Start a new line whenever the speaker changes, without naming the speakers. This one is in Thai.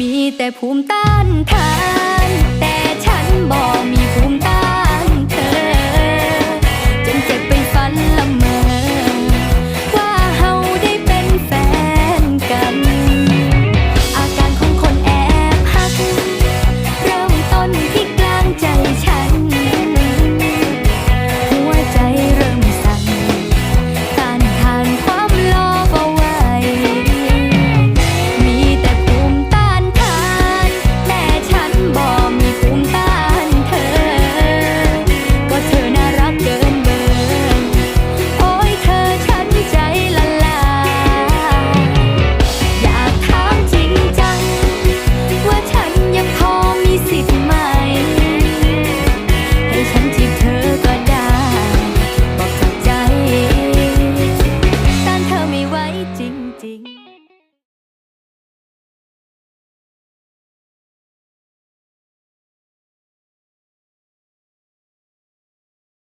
มีแต่ภูมิต้านทาน แต่ฉันบอกมีภูมิต้านเธอ จนเจ็บเป็นฝันละเมอ ว่าเฮาได้เป็นแฟนกัน 静。